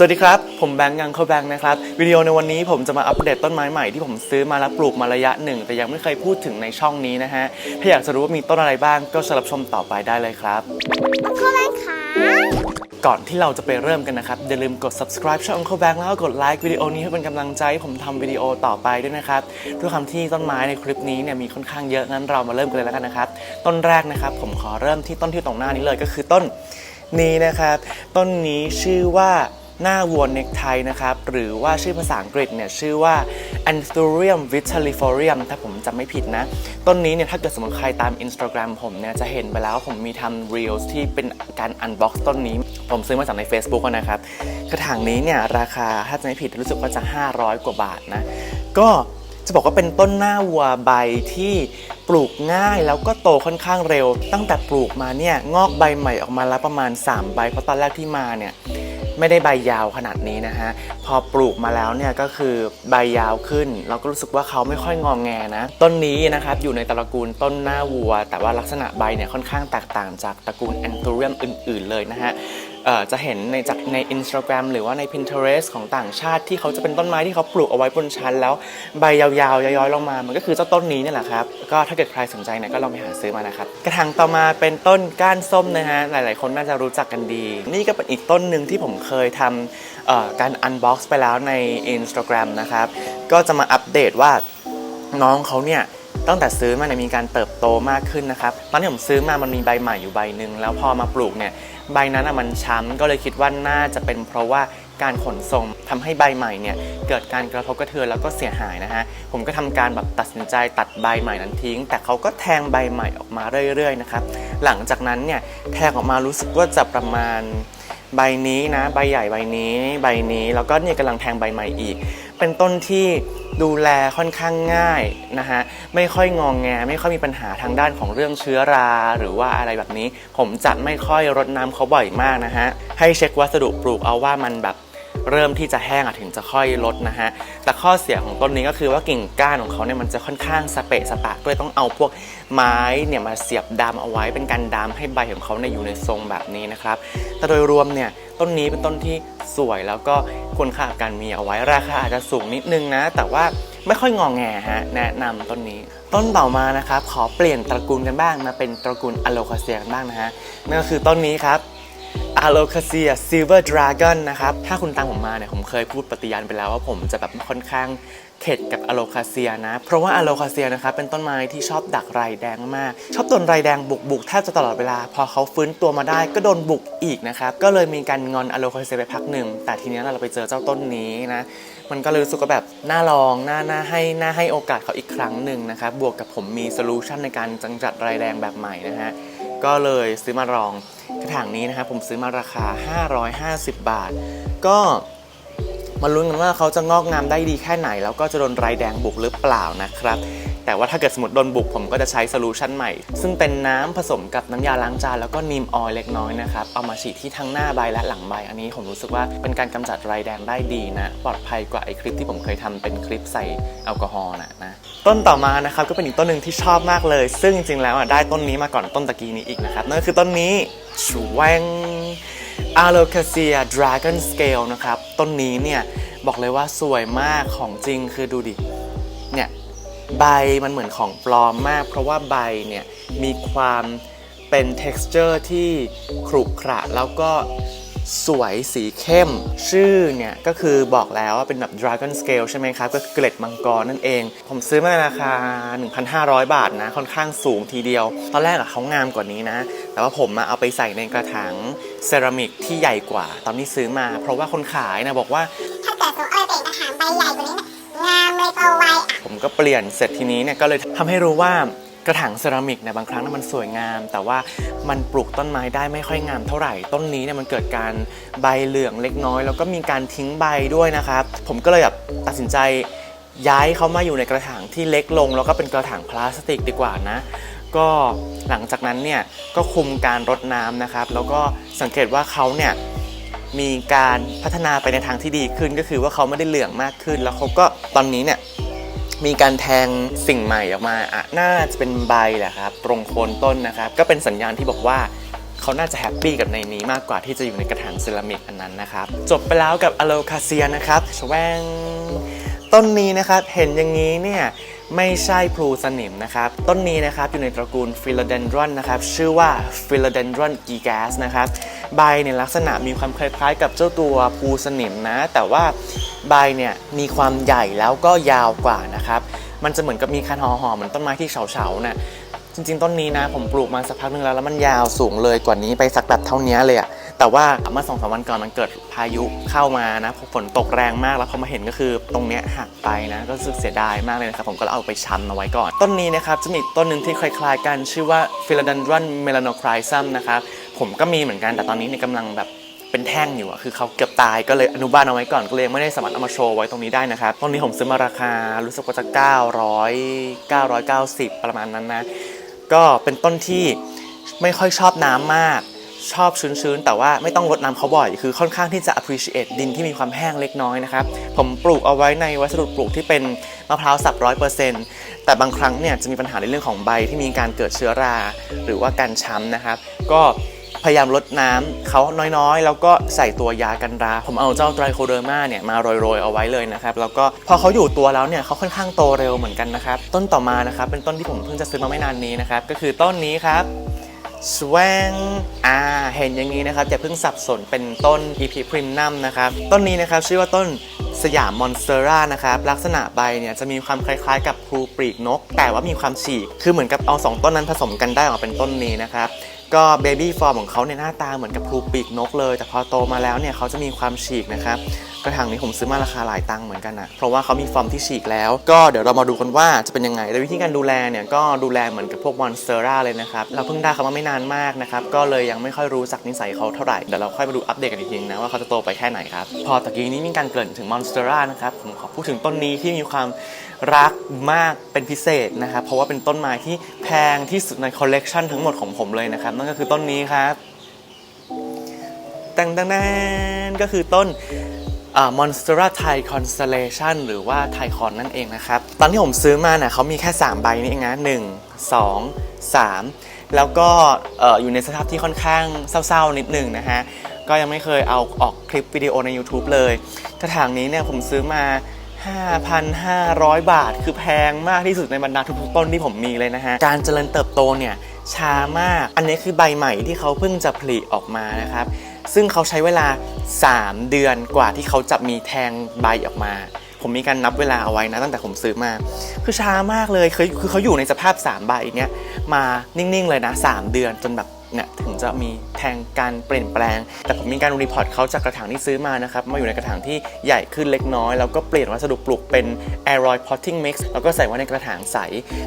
สวัสดีครับ ผมแบงค์ยังเขาแบงค์นะครับ วิดีโอในวันนี้ผมจะมาอัปเดตต้นไม้ใหม่ที่ผมซื้อมาแล้วปลูกมาระยะหนึ่ง แต่ยังไม่เคยพูดถึงในช่องนี้นะฮะ ถ้าอยากจะรู้ว่ามีต้นอะไรบ้างก็สลับชมต่อไปได้เลยครับ Uncle Bank ขาก่อนที่เราจะไปเริ่มกันนะครับ อย่าลืมกด subscribe ช่อง Uncle Bank แล้วก็กดไลค์วิดีโอนี้ให้เป็นกำลังใจให้ผมทำวิดีโอต่อไปด้วยนะครับด้วยคำที่ต้นไม้ในคลิปนี้เนี่ยมีค่อนข้างเยอะงั้นเรามาเริ่มกันเลยแล้วกันนะครับต้นแรกนะครับผมขอเริ่มที่ต้นที่ตรงหน้านี้เลยก็คือต้นนี้นะครับต้นนี้ชื่อว่า หน้าวัวเน็กไทนะครับ หรือว่าชื่อภาษาอังกฤษเนี่ยชื่อว่า Anthurium vitalifolium ถ้าผมจำไม่ผิดนะ ต้นนี้เนี่ยถ้าเกิดสมมติใครตาม Instagram ผมเนี่ยจะเห็นไปแล้วว่าผมมีทำ reels ที่เป็นการ unbox ต้นนี้ ผมซื้อมาจากใน Facebook นะครับ กระถางนี้เนี่ยราคาถ้าจะไม่ผิดรู้สึกว่าจะ 500 กว่าบาทนะ ก็ จะบอกว่าเป็นต้นหน้าวัวใบที่ปลูกง่ายแล้วก็โตค่อนข้างเร็ว ตั้งแต่ปลูกมาเนี่ยงอกใบใหม่ออกมาแล้วประมาณ 3 ใบ เพราะตอนแรกที่มาเนี่ยไม่ได้ใบยาวขนาดนี้นะฮะ พอปลูกมาแล้วเนี่ยก็คือใบยาวขึ้น เราก็รู้สึกว่าเขาไม่ค่อยงองแงนะ ต้นนี้นะครับอยู่ในตระกูลต้นหน้าวัว แต่ว่าลักษณะใบเนี่ยค่อนข้างแตกต่างจากตระกูลแอนโทเรียมอื่น ๆ เลยนะฮะ จะเห็นในจากใน Instagram หรือว่าใน Pinterest ของต่างชาติที่เขาจะเป็นต้นไม้ที่เขาปลูกเอาไว้บนชั้น แล้วใบยาวๆย้อยๆลงมา มันก็คือเจ้าต้นนี้นี่แหละครับ ก็ถ้าเกิดใครสนใจเนี่ยก็ลองไปหาซื้อมานะครับ กระถางต่อมาเป็นต้นก้านส้มนะฮะ หลายๆ คนน่าจะรู้จักกันดี นี่ก็เป็นอีกต้นหนึ่งที่ผมเคยทำการอันบ็อกซ์ไปแล้วใน Instagram นะครับ ก็จะมาอัปเดตว่าน้องเขาเนี่ย ตั้งแต่ซื้อมาเนี่ยมีการเติบโตมากขึ้นนะครับตอนที่ผมซื้อมามันมีใบใหม่อยู่ใบหนึ่งแล้วพอมาปลูกเนี่ยใบนั้นมันช้ำก็เลยคิดว่าน่าจะเป็นเพราะว่าการขนส่งทำให้ใบใหม่เนี่ยเกิดการกระทบกระเทือนแล้วก็เสียหายนะฮะผมก็ทำการแบบตัดสินใจตัดใบใหม่นั้นทิ้ง แต่เขาก็แทงใบใหม่ออกมาเรื่อยๆนะครับหลังจากนั้นเนี่ยแทงออกมารู้สึกว่าจะประมาณใบนี้นะ ใบใหญ่ใบนี้ ใบนี้แล้วก็เนี่ยกำลังแทงใบใหม่อีก เป็นต้นที่ ดูแลค่อนข้างง่ายนะฮะไม่ค่อยงองแง ไม่ค่อยมีปัญหาทางด้านของเรื่องเชื้อรา หรือว่าอะไรแบบนี้ ผมจะไม่ค่อยรดน้ำเขาบ่อยมากนะฮะให้เช็ควัสดุปลูกเอาว่ามันแบบ เริ่มที่จะแห้งอะถึงจะค่อยลดนะฮะ แต่ข้อเสียของต้นนี้ก็คือว่ากิ่งก้านของเขาเนี่ยมันจะค่อนข้างสเปะสปะก็เลยต้องเอาพวกไม้เนี่ยมาเสียบดามเอาไว้เป็นการดามให้ใบของเขาเนี่ยอยู่ในทรงแบบนี้นะครับ แต่โดยรวมเนี่ยต้นนี้เป็นต้นที่สวยแล้วก็ควรค่ากับการมีเอาไว้ราคาอาจจะสูงนิดนึงนะ แต่ว่าไม่ค่อยงองแงฮะแนะนำต้นนี้ ต้นต่อมานะครับขอเปลี่ยนตระกูลกันบ้างมาเป็นตระกูลอโลคาเซียกันบ้างนะฮะนั่นก็คือต้นนี้ครับ a l o c a c i a Silver Dragon นะครับ ถ้าคุณตามผมมาเนี่ย ผมเคยพูดปฏิญาณไปแล้วว่าผมจะแบบค่อนข้างเข็ดกับ a l o c a c i a นะ เพราะว่า a l o c a c i a นะครับเป็นต้นไม้ที่ชอบดักไรแดงมาก ชอบโดนไรแดงบุกบุกแทบจะตลอดเวลา พอเขาฟื้นตัวมาได้ก็โดนบุกอีกนะครับ ก็เลยมีการงอน a l o c a c i a ไปพักหนึ่ง แต่ทีนี้เราไปเจอเจ้าต้นนี้นะ มันก็เลยรู้สึกว่าแบบน่าลอง น่า น่าให้ น่าให้โอกาสเขาอีกครั้งหนึ่งนะครับ บวกกับผมมีโซลูชันในการจังจัดไรแดงแบบใหม่นะฮะ ก็เลยซื้อมาลอง กระถางนี้นะครับผมซื้อมาราคา 550 บาท ก็มาลุ้นกันว่าเขาจะงอกงามได้ดีแค่ไหน แล้วก็จะโดนไรแดงบุกหรือเปล่านะครับ แต่ว่าถ้าเกิดสมมติโดนบุกผมก็จะใช้โซลูชันใหม่ ซึ่งเป็นน้ำผสมกับน้ำยาล้างจานแล้วก็นีมออยล์เล็กน้อยนะครับ เอามาฉีดที่ทั้งหน้าใบและหลังใบ อันนี้ผมรู้สึกว่าเป็นการกำจัดไรแดงได้ดีนะ ปลอดภัยกว่าไอคลิปที่ผมเคยทำเป็นคลิปใส่แอลกอฮอล์นะนะต้นต่อมานะครับก็เป็นอีกต้นหนึ่งที่ชอบมากเลย ซึ่งจริงๆแล้วอะได้ต้นนี้มาก่อนต้นตะกี้นี้อีกนะครับนั่นคือต้นนี้ชวง a l o c a c i a Dragon Scale นะครับต้นนี้เนี่ยบอกเลยว่าสวยมากของจริงคือดูดิเนี่ย ใบมันเหมือนของปลอมมาก เพราะว่าใบเนี่ยมีความเป็น texture ที่ขรุขระแล้วก็สวยสีเข้ม ชื่อเนี่ย ก็คือบอกแล้วว่าเป็นแบบ dragon scale ใช่ไหมครับ ก็เกล็ดมังกรนั่นเอง ผมซื้อมาในราคา 1,500 บาทนะ ค่อนข้างสูงทีเดียว ตอนแรกอะเขางามกว่านี้นะ แต่ว่าผมอะเอาไปใส่ในกระถางเซรามิกที่ใหญ่กว่า ตอนที่ซื้อมา เพราะว่าคนขายนะบอกว่าถ้าเกิดสมมติเอาไปเป็นกระถางใบใหญ่กว่านี้ เลยโตไวอะ ผมก็เปลี่ยนเสร็จทีนี้เนี่ยก็เลยทำให้รู้ว่ากระถางเซรามิกเนี่ยบางครั้งมันสวยงาม แต่ว่ามันปลูกต้นไม้ได้ไม่ค่อยงามเท่าไหร่ ต้นนี้เนี่ยมันเกิดการใบเหลืองเล็กน้อย แล้วก็มีการทิ้งใบด้วยนะครับ ผมก็เลยแบบตัดสินใจย้ายเขามาอยู่ในกระถางที่เล็กลง แล้วก็เป็นกระถางพลาสติกดีกว่านะ ก็หลังจากนั้นเนี่ยก็คุมการรดน้ำนะครับ แล้วก็สังเกตว่าเขาเนี่ย มีการพัฒนาไปในทางที่ดีขึ้น ก็คือว่าเขาไม่ได้เหลืองมากขึ้น แล้วเขาก็ตอนนี้เนี่ยมีการแทงสิ่งใหม่ออกมาอะน่าจะเป็นใบแหละครับ ตรงโคนต้นนะครับ ก็เป็นสัญญาณที่บอกว่าเขาน่าจะแฮปปี้กับในนี้มากกว่าที่จะอยู่ในกระถางเซรามิกอันนั้นนะครับ จบไปแล้วกับอโลคาเซียนะครับชแวงต้นนี้นะครับ เห็นอย่างนี้เนี่ย ไม่ใช่พลูสนิมนะครับ ต้นนี้นะครับอยู่ในตระกูลฟิโลเดนดรอนนะครับ ชื่อว่าฟิโลเดนดรอนกีแกสนะครับ ใบเนี่ยลักษณะมีความคล้ายๆ กับเจ้าตัวพลูสนิมนะ แต่ว่าใบเนี่ยมีความใหญ่แล้วก็ยาวกว่านะครับ มันจะเหมือนกับมีคันหอๆเหมือนต้นไม้ที่เฉาๆน่ะจริงๆ ต้นนี้นะผมปลูกมาสักพักหนึงแล้วแล้วมันยาวสูงเลยกว่านี้ไปสักแบบเท่านี้เลยอะ แต่ว่าเมื่อสองสามวันก่อนมันเกิดพายุเข้ามานะฝนตกแรงมากแล้วพอมาเห็นก็คือตรงเนี้ยหักไปนะก็รู้สึกเสียดายมากเลยนะครับผมก็เลยเอาไปชำเอาไว้ก่อน ต้นนี้นะครับจะมีต้นหนึ่งที่คล้ายๆ กันชื่อว่า Philodendron melanochrysum นะครับผมก็มีเหมือนกันแต่ตอนนี้เนี่ยกำลังแบบเป็นแท่งอยู่อะคือเขาเกือบตายก็เลยอนุบาลเอาไว้ก่อนก็เลยยังไม่ได้สามารถเอามาโชว์ไว้ตรงนี้ได้นะครับต้นนี้ผมซื้อมาราคารู้สึกว่าจะ 900 990 ประมาณนั้นนะ ก็เป็นต้นที่ไม่ค่อยชอบน้ำมาก ชอบชื้นๆ แต่ว่าไม่ต้องรดน้ำเขาบ่อย คือค่อนข้างที่จะ appreciate ดินที่มีความแห้งเล็กน้อยนะครับ ผมปลูกเอาไว้ในวัสดุปลูกที่เป็นมะพร้าวสับร้อยเปอร์เซ็นต์แต่บางครั้งเนี่ยจะมีปัญหาในเรื่องของใบที่มีการเกิดเชื้อรา หรือว่าการช้ำนะครับ ก็พยายามลดน้ำเขาน้อยๆ แล้วก็ใส่ตัวยากันรา ผมเอาเจ้าไตรโคเดอร์มาเนี่ยมาโรยๆ เอาไว้เลยนะครับ แล้วก็พอเขาอยู่ตัวแล้วเนี่ยเขาค่อนข้างโตเร็วเหมือนกันนะครับ ต้นต่อมานะครับเป็นต้นที่ผมเพิ่งจะซื้อมาไม่นานนี้นะครับ ก็คือต้นนี้ครับ สวงอ่า เห็นอย่างนี้นะครับอย่าเพิ่งสับสนเป็นต้น EP Primnum นะครับ ต้นนี้นะครับชื่อว่าต้นสยามมอนสเตอร่านะครับ ลักษณะใบเนี่ยจะมีความคล้ายๆ กับพลูปลีกนก แต่ว่ามีความฉีก คือเหมือนกับเอาสองต้นนั้นผสมกันได้ออกมาเป็นต้นนี้นะครับก็เบบี้ฟอร์มของเขาเนี่ยหน้าตาเหมือนกับพลูปีกนกเลย แต่พอโตมาแล้วเนี่ยเขาจะมีความฉีกนะครับ กระถางนี้ผมซื้อมาราคาหลายตังค์เหมือนกันนะเพราะว่าเขามีฟอร์มที่ฉีกแล้ว ก็เดี๋ยวเรามาดูกันว่าจะเป็นยังไงโดยวิธีการดูแลเนี่ยก็ดูแลเหมือนกับพวกมอนสเตอร่าเลยนะครับ เราเพิ่งได้เขามาไม่นานมากนะครับ ก็เลยยังไม่ค่อยรู้จักนิสัยเขาเท่าไหร่ เดี๋ยวเราค่อยมาดูอัปเดตกันอีกทีนะว่าเขาจะโตไปแค่ไหนครับ พอตะกี้นี้มีการเกริ่นถึงมอนสเตอร่านะครับ ผมขอพูดถึงต้นนี้ที่มีความรักมากเป็นพิเศษนะครับ เพราะว่าเป็นต้นไม้ที่แพงที่สุดในคอลเลกชันทั้งหมดของผมเลยนะครับ นั่นก็คือต้นนี้ครับตังตังนันก็คือต้น มอนสเตอร่าไทคอนสเตเลชันหรือว่าไทคอนนั่นเองนะครับ ตอนที่ผมซื้อมาเนี่ยเขามีแค่ 3 ใบนี่เองนะ1 2 3แล้วก็เอ่อยู่ในสภาพที่ค่อนข้างเศร้าๆนิดหนึ่งนะฮะ ก็ยังไม่เคยเอาออกคลิปวิดีโอใน YouTube เลยกระถางนี้เนี่ยผมซื้อมา 5,500 บาท คือแพงมากที่สุดในบรรดาทุกๆต้นที่ผมมีเลยนะฮะ การเจริญเติบโตเนี่ยช้ามาก อันนี้คือใบใหม่ที่เขาเพิ่งจะผลิออกมานะครับ ซึ่งเขาใช้เวลา 3 เดือนกว่าที่เขาจะมีแทงใบออกมา ผมมีการนับเวลาเอาไว้นะตั้งแต่ผมซื้อมา คือช้ามากเลยคือคือเขาอยู่ในสภาพ 3 ใบเนี้ยมานิ่งๆเลยนะ 3 เดือนจนแบบ เนี่ยถึงจะมีแทงการเปลี่ยนแปลง แต่ผมมีการรีพอร์ตเขาจากกระถางที่ซื้อมานะครับมาอยู่ในกระถางที่ใหญ่ขึ้นเล็กน้อย แล้วก็เปลี่ยนวัสดุปลูกเป็น aeroid potting mix แล้วก็ใส่ไว้ในกระถางใส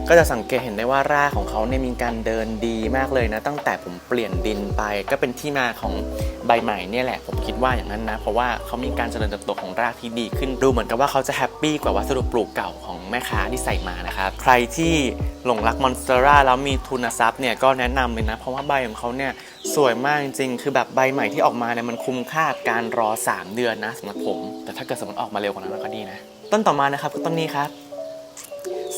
ก็จะสังเกตเห็นได้ว่ารากของเขาเนี่ยมีการเดินดีมากเลยนะ ตั้งแต่ผมเปลี่ยนดินไปก็เป็นที่มาของใบใหม่เนี่ยแหละ ผมคิดว่าอย่างนั้นนะ เพราะว่าเขามีการเจริญเติบโตของรากที่ดีขึ้นดูเหมือนกับว่าเขาจะแฮปปี้กว่าวัสดุปลูกเก่าของแม่ค้าที่ใส่มานะครับใครที่ หลงรักมอนสเตอร่าแล้วมีทุนทรัพย์เนี่ยก็แนะนำเลยนะ เพราะว่าใบของเขาเนี่ยสวยมากจริงๆ คือแบบใบใหม่ที่ออกมาเนี่ยมันคุ้มค่าการรอ 3 เดือนนะสำหรับผม แต่ถ้าเกิดสมมติออกมาเร็วกว่านั้นก็ดีนะ ต้นต่อมานะครับคือต้นนี้ครับ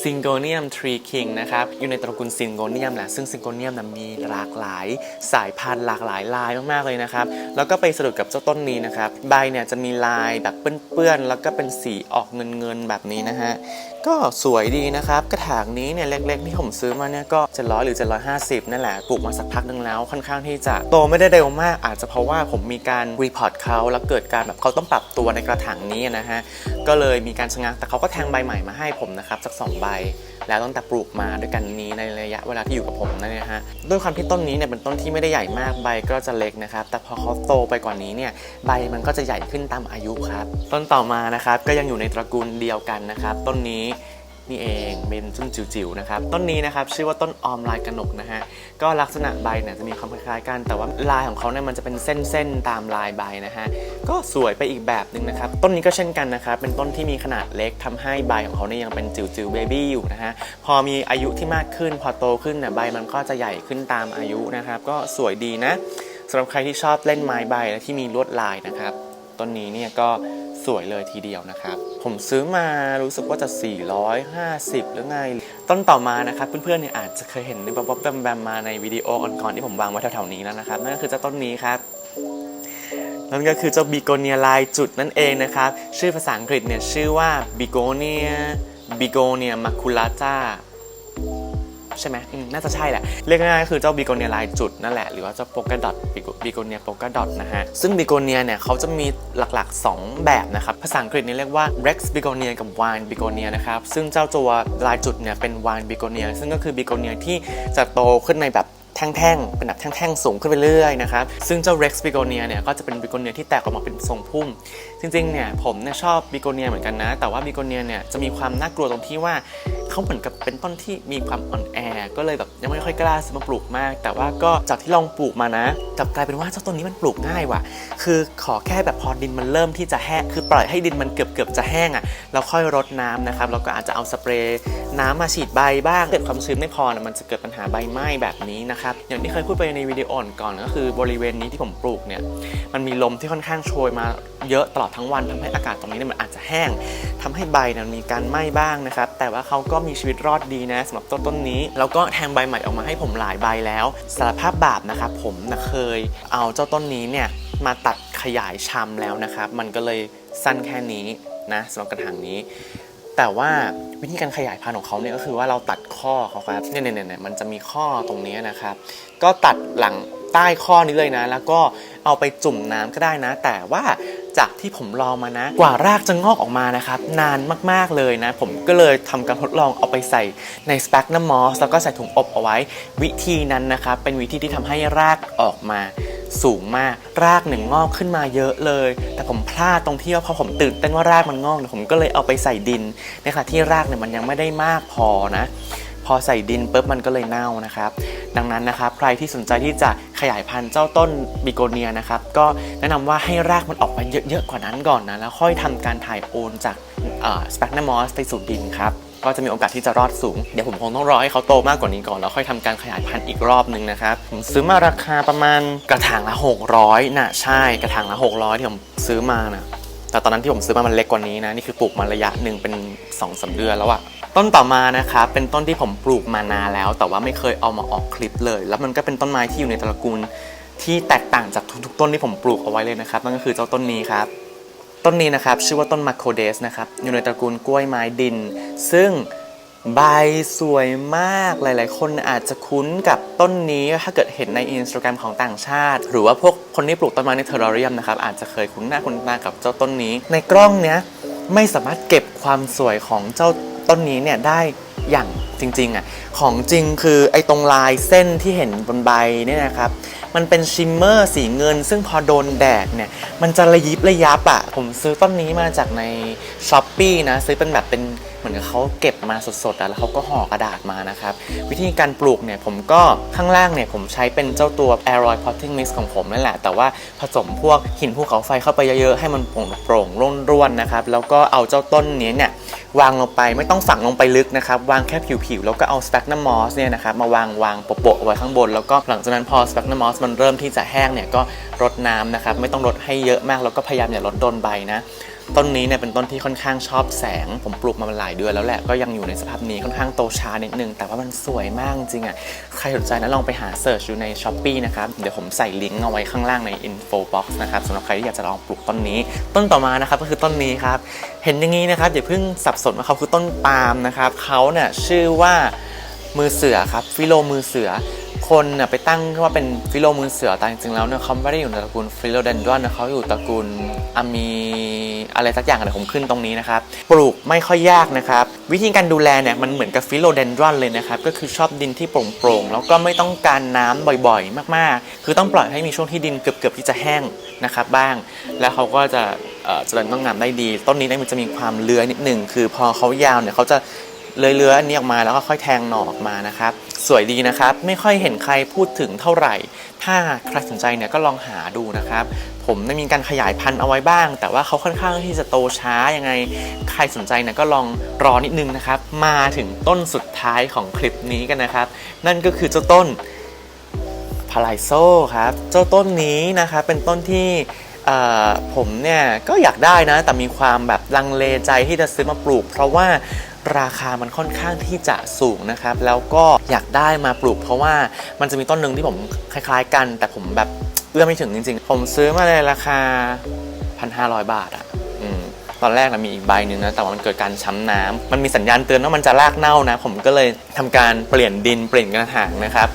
ซิงโกเนียมทรีคิงนะครับอยู่ในตระกูลซิงโกเนียมแหละซึ่งซิงโกเนียมนะมีหลากหลายสายพันธุ์หลากหลายลายมากๆเลยนะครับ แล้วก็ไปสะดุดกับเจ้าต้นนี้นะครับใบเนี่ยจะมีลายแบบเปื้อนๆแล้วก็เป็นสีออกเงินๆแบบนี้นะฮะก็สวยดีนะครับกระถางนี้เนี่ยเล็กๆที่ผมซื้อมาเนี่ยก็700หรือ750นั่นแหละปลูกมาสักพักหนึงแล้วค่อนข้างที่จะโตไม่ได้เร็วมากอาจจะเพราะว่าผมมีการรีพอร์ตเขาแล้วเกิดการแบบเขาต้องปรับตัวในกระถางนี้นะฮะก็เลยมีการชะงักแต่เขาก็แทงใบใหม่มาให้ผมนะครับสัก2ใบแล้วตั้งแต่ปลูกมาด้วยกันนี้ในระยะเวลาที่อยู่กับผมนั่นนะฮะด้วยความที่ต้นนี้เนี่ยเป็นต้นที่ไม่ได้ใหญ่มากใบก็จะเล็กนะครับ แต่พอเขาโตไปกว่านี้เนี่ยใบมันก็จะใหญ่ขึ้นตามอายุครับ ต้นต่อมานะครับก็ยังอยู่ในตระกูลเดียวกันนะครับ ต้นนี้ นี่เองเป็นต้นจิ๋วๆนะครับต้นนี้นะครับชื่อว่าต้นออมลายกระหนกนะฮะก็ลักษณะใบเนี่ยจะมีความคล้ายๆกัน แต่ว่าลายของเขาเนี่ยมันจะเป็นเส้นๆตามลายใบนะฮะก็สวยไปอีกแบบหนึ่งนะครับต้นนี้ก็เช่นกันนะครับเป็นต้นที่มีขนาดเล็กทำให้ใบของเขาเนี่ยยังเป็นจิ๋วๆเบบี้อยู่นะฮะพอมีอายุที่มากขึ้นพอโตขึ้นเนี่ยใบมันก็จะใหญ่ขึ้นตามอายุนะครับก็สวยดีนะสำหรับใครที่ชอบเล่นไม้ใบและที่มีลวดลายนะครับต้นนี้เนี่ยก็ สวยเลยทีเดียวนะครับ ผมซื้อมารู้สึกว่าจะ 450 หรือไง ต้นต่อมานะครับเพื่อนๆเนี่ยอาจจะเคยเห็นในบ๊อบๆแบมๆมาในวิดีโอก่อนๆที่ผมวางไว้แถวๆนี้แล้วนะครับ นั่นก็คือเจ้าต้นนี้ครับนั่นก็คือเจ้าบิโกเนียลายจุดนั่นเองนะครับ ชื่อภาษาอังกฤษเนี่ยชื่อว่าบิโกเนียบิโกเนียมาคูลาตา ใช่ไหมน่าจะใช่แหละ เรียกง่ายๆก็คือเจ้าบิโกเนียลายจุดนั่นแหละ หรือว่าเจ้าโปกาดอทบิโกเนียโปกาดอทนะฮะ ซึ่งบิโกเนียเนี่ยเขาจะมีหลักๆ 2 แบบนะครับ ภาษาอังกฤษเนี่เรียกว่า rex begonia กับ wine begonia นะครับ ซึ่งเจ้าตัวลายจุดเนี่ยเป็น wine begonia ซึ่งก็คือบิโกเนียที่จะโตขึ้นในแบบ แท่งๆ เป็นแบบแท่งๆ สูงขึ้นไปเรื่อยนะครับ ซึ่งเจ้า Rex Begonia เนี่ยก็จะเป็น Begonia ที่แตกออกมาเป็นทรงพุ่ม จริงๆ เนี่ยผมเนี่ยชอบ Begonia เหมือนกันนะ แต่ว่า Begonia เนี่ยจะมีความน่ากลัวตรงที่ว่าเขาเหมือนกับเป็นต้นที่มีความอ่อนแอ ก็เลยแบบยังไม่ค่อยกล้าซื้อมาปลูกมาก แต่ว่าก็จากที่ลองปลูกมานะกลับกลายเป็นว่าเจ้าต้นนี้มันปลูกง่ายว่ะ คือขอแค่แบบพอดินมันเริ่มที่จะแห้ง คือปล่อยให้ดินมันเกือบๆจะแห้งอะแล้วค่อยรดน้ำนะครับ แล้วก็อาจจะเอาสเปรย์ น้ำมาฉีดใบบ้างเกิดความชื้นไม่พอนะมันจะเกิดปัญหาใบไหม้แบบนี้นะครับอย่างที่เคยพูดไปในวิดีโอก่อนก็คือบริเวณนี้ที่ผมปลูกเนี่ยมันมีลมที่ค่อนข้างโชยมาเยอะตลอดทั้งวันทำให้อากาศตรงนี้เนี่ยมันอาจจะแห้งทำให้ใบเนี่ยมีการไหม้บ้างนะครับแต่ว่าเขาก็มีชีวิตรอดดีนะสำหรับต้นต้นนี้ แล้วก็แทงใบใหม่ออกมาให้ผมหลายใบแล้วสารภาพบาปนะครับผมนะเคยเอาเจ้าต้นนี้เนี่ยมาตัดขยายชำแล้วนะครับ มันก็เลยสั้นแค่นี้นะสำหรับกระถางนี้ แต่ว่าวิธีการขยายพันธุ์ของเขาเนี่ยก็คือว่าเราตัดข้อเขาครับเนี่ยเนี่ยเนี่ยมันจะมีข้อตรงนี้นะครับ ก็ตัดหลังใต้ข้อนี้เลยนะ แล้วก็เอาไปจุ่มน้ำก็ได้นะ แต่ว่าจากที่ผมลองมานะ กว่ารากจะงอกออกมานะครับ นานมากๆเลยนะ ผมก็เลยทำการทดลองเอาไปใส่ในสเปกน้ำมอสแล้วก็ใส่ถุงอบเอาไว้ วิธีนั้นนะครับเป็นวิธีที่ทำให้รากออกมา สูงมาก รากหนึ่งงอกขึ้นมาเยอะเลย แต่ผมพลาดตรงที่ว่าพอผมตื่นเต้นว่ารากมันงอกเนี่ยผมก็เลยเอาไปใส่ดินในขณะที่รากเนี่ยมันยังไม่ได้มากพอนะพอใส่ดินปุ๊บมันก็เลยเน่านะครับ ดังนั้นนะครับ ใครที่สนใจที่จะขยายพันธุ์เจ้าต้นบิโกเนียนะครับ ก็แนะนำว่าให้รากมันออกมาเยอะๆกว่านั้นก่อนนะ แล้วค่อยทำการถ่ายโอนจากสเปกนามอสไปสู่ดินครับ ก็จะมีโอกาสที่จะรอดสูง เดี๋ยวผมคงต้องรอให้เขาโตมากกว่านี้ก่อน แล้วค่อยทำการขยายพันธุ์อีกรอบนึงนะครับ ผมซื้อมาราคาประมาณกระถางละ 600นะใช่กระถางละ 600ที่ผมซื้อมานะแต่ตอนนั้นที่ผมซื้อมามันเล็กกว่านี้นะนี่คือปลูกมาระยะหนึ่งเป็น2อสเดือนแล้วอะต้นต่อมานะครับเป็นต้นที่ผมปลูกมานานแล้ว แต่ว่าไม่เคยเอามาออกคลิปเลย แล้วมันก็เป็นต้นไม้ที่อยู่ในตระกูลที่แตกต่างจากทุกๆ ต้นที่ผมปลูกเอาไว้เลยนะครับนั่นก็คือเจ้าต้นนี้ครับ ต้นนี้นะครับชื่อว่าต้นมาโคเดสนะครับอยู่ในตระกูลกล้วยไม้ดิน ซึ่งใบสวยมากหลาย ๆ คนอาจจะคุ้นกับต้นนี้ถ้าเกิดเห็นในอินสตาแกรมของต่างชาติ หรือว่าพวกคนที่ปลูกต้นไม้ในเทอร์เรียมนะครับอาจจะเคยคุ้นหน้าคุ้นตากับเจ้าต้นนี้ ในกล้องเนี้ยไม่สามารถเก็บความสวยของเจ้า ต้นนี้เนี่ยได้อย่างจริงๆอะของจริงคือไอ้ตรงลายเส้นที่เห็นบนใบเนี่ยนะครับ มันเป็นชิมเมอร์สีเงิน ซึ่งพอโดนแดดเนี่ย มันจะระยิบระยับอะ่ะ ผมซื้อต้นนี้มาจากในช h อป e ีนะ ซื้อเป็นแบบเป็น เหมือนกับเขาเก็บมาสดๆแล้วเขาก็ห่อกระดาษมานะครับ วิธีการปลูกเนี่ยผมก็ข้างล่างเนี่ยผมใช้เป็นเจ้าตัว Aeroid Potting Mix ของผมนั่นแหละ แต่ว่าผสมพวกหินภูเขาไฟเข้าไปเยอะๆ ให้มันโปร่งโปร่งร่วนๆนะครับ แล้วก็เอาเจ้าต้นนี้เนี่ยวางลงไปไม่ต้องฝังลงไปลึกนะครับ วางแค่ผิวๆ แล้วก็เอาสเปกนัมมอสเนี่ยนะครับมาวางวางโปะๆไว้ข้างบน แล้วก็หลังจากนั้นพอสเปกนัมมอสมันเริ่มที่จะแห้งเนี่ยก็รดน้ำนะครับ ไม่ต้องรดให้เยอะมากแล้วก็พยายามอย่าลดโดนใบนะ ต้นนี้เนี่ยเป็นต้นที่ค่อนข้างชอบแสง ผมปลูกมาหลายเดือนแล้วแหละก็ยังอยู่ในสภาพนี้ค่อนข้างโตช้านิดนึง แต่ว่ามันสวยมากจริงอะใครสนใจนะลองไปหาเสิร์ชอยู่ใน s h อ p e e นะครับ เดี๋ยวผมใส่ลิงก์เอาไว้ข้างล่างใน info box นะครับสำหรับใครที่อยากจะลองปลูกต้นนี้ ต้นต่อมานะครับก็คือต้นนี้ครับ เห็นอย่างนี้นะครับอย่าเพิ่งสับสนว่าเขาคือต้นปาล์มนะครับเขาเนี่ยชื่อว่ามือเสือครับฟิโลมือเสือ คนน่ะไปตั้งว่าเป็นฟิโลมือเสือแต่จริงๆแล้วเนี่ยเขาไม่ได้อยู่ในตระกูลฟิโลเดนดรอนนะเขาอยู่ตระกูลอะมีอะไรสักอย่างเดี๋ยวผมขึ้นตรงนี้นะครับ ปลูกไม่ค่อยยากนะครับ วิธีการดูแลเนี่ยมันเหมือนกับฟิโลเดนดรอนเลยนะครับ ก็คือชอบดินที่โปร่งๆ แล้วก็ไม่ต้องการน้ำบ่อยๆ มากๆ คือต้องปล่อยให้มีช่วงที่ดินเกือบๆที่จะแห้งนะครับบ้าง แล้วเขาก็จะเจริญต้นงามได้ดี ต้นนี้เนี่ยมันจะมีความเลื้อยนิดหนึ่งคือพอเขายาวเนี่ยเขาจะ เลยเลื้อยอันนี้ออกมาแล้วก็ค่อยแทงหน่อออกมานะครับ สวยดีนะครับ ไม่ค่อยเห็นใครพูดถึงเท่าไหร่ ถ้าใครสนใจเนี่ยก็ลองหาดูนะครับ ผมได้มีการขยายพันธุ์เอาไว้บ้าง แต่ว่าเขาค่อนข้างที่จะโตช้ายังไง ใครสนใจเนี่ยก็ลองรอนิดนึงนะครับ มาถึงต้นสุดท้ายของคลิปนี้กันนะครับ นั่นก็คือเจ้าต้นพาไลโซครับ เจ้าต้นนี้นะครับเป็นต้นที่ ผมเนี่ยก็อยากได้นะ แต่มีความแบบลังเลใจที่จะซื้อมาปลูก เพราะว่าราคามันค่อนข้างที่จะสูงนะครับ แล้วก็อยากได้มาปลูก เพราะว่ามันจะมีต้นหนึ่งที่ผมคล้าย ๆ กัน แต่ผมแบบเอื้อมไม่ถึงจริง ๆ ผมซื้อมาในราคา 1,500 บาทอะอืมตอนแรกนะมีอีกใบหนึ่งนะ แต่ว่ามันเกิดการช้ำน้ำมันมีสัญญาณเตือนว่ามันจะรากเน่านะ ผมก็เลยทำการเปลี่ยนดินเปลี่ยนกระถางนะครับ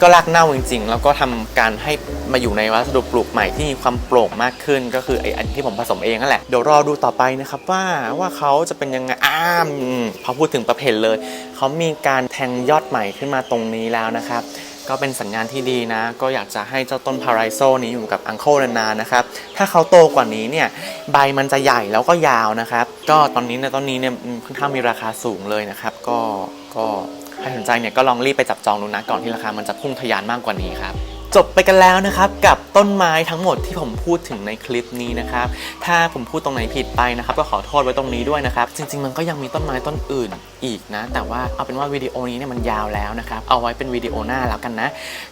ก็รากเน่าจริง ๆ แล้วก็ทำการให้ มาอยู่ในวัสดุปลูกใหม่ที่มีความโปร่งมากขึ้น ก็คือไอ้อันที่ผมผสมเองนั่นแหละเดี๋ยวรอดูต่อไปนะครับว่าว่าเขาจะเป็นยังไงอ้ามพอพูดถึงประเพณเลยเขามีการแทงยอดใหม่ขึ้นมาตรงนี้แล้วนะครับก็เป็นสัญญาณที่ดีนะ ก็อยากจะให้เจ้าต้นพาราโซนี้อยู่กับอังโคลนานๆนะครับ ถ้าเขาโตกว่านี้เนี่ยใบมันจะใหญ่แล้วก็ยาวนะครับ ก็ตอนนี้ในต้นนี้เนี่ยค่อนข้างมีราคาสูงเลยนะครับ ก็ก็ใครสนใจเนี่ยก็ลองรีบไปจับจองดูนะก่อนที่ราคามันจะพุ่งทะยานมากกว่านี้ครับ จบไปกันแล้วนะครับกับต้นไม้ทั้งหมดที่ผมพูดถึงในคลิปนี้นะครับถ้าผมพูดตรงไหนผิดไปนะครับก็ขอโทษไว้ตรงนี้ด้วยนะครับจริง ๆ มันก็ยังมีต้นไม้ต้นอื่นอีกนะ แต่ว่าเอาเป็นว่าวิดีโอนี้เนี่ยมันยาวแล้วนะครับเอาไว้เป็นวิดีโอหน้าแล้วกันนะ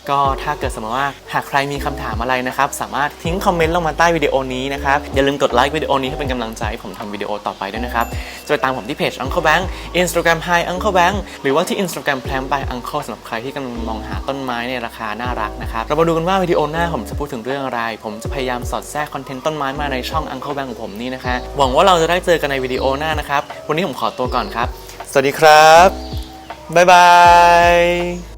ก็ถ้าเกิดสมมติว่าหากใครมีคำถามอะไรนะครับสามารถทิ้งคอมเมนต์ลงมาใต้วิดีโอนี้นะครับอย่าลืมกดไลค์วิดีโอนี้ให้เป็นกำลังใจให้ผมทำวิดีโอต่อไปด้วยนะครับจะไปตามผมที่เพจ Uncle Bank Instagram Hi Uncle Bank หรือว่าที่ Instagram Plant by Uncle สำหรับใครที่กำลังมองหาต้นไม้ในราคาน่ารักนะครับเรามาดูกันว่าวิดีโอหน้าผมจะพูดถึงเรื่องอะไร ผมจะพยายามสอดแทรกคอนเทนต์ต้นไม้มาในช่องอังเคิลแบงของผมนี่นะคะ หวังว่าเราจะได้เจอกันในวิดีโอหน้านะครับ วันนี้ผมขอตัวก่อนครับ สวัสดีครับ บ๊ายบาย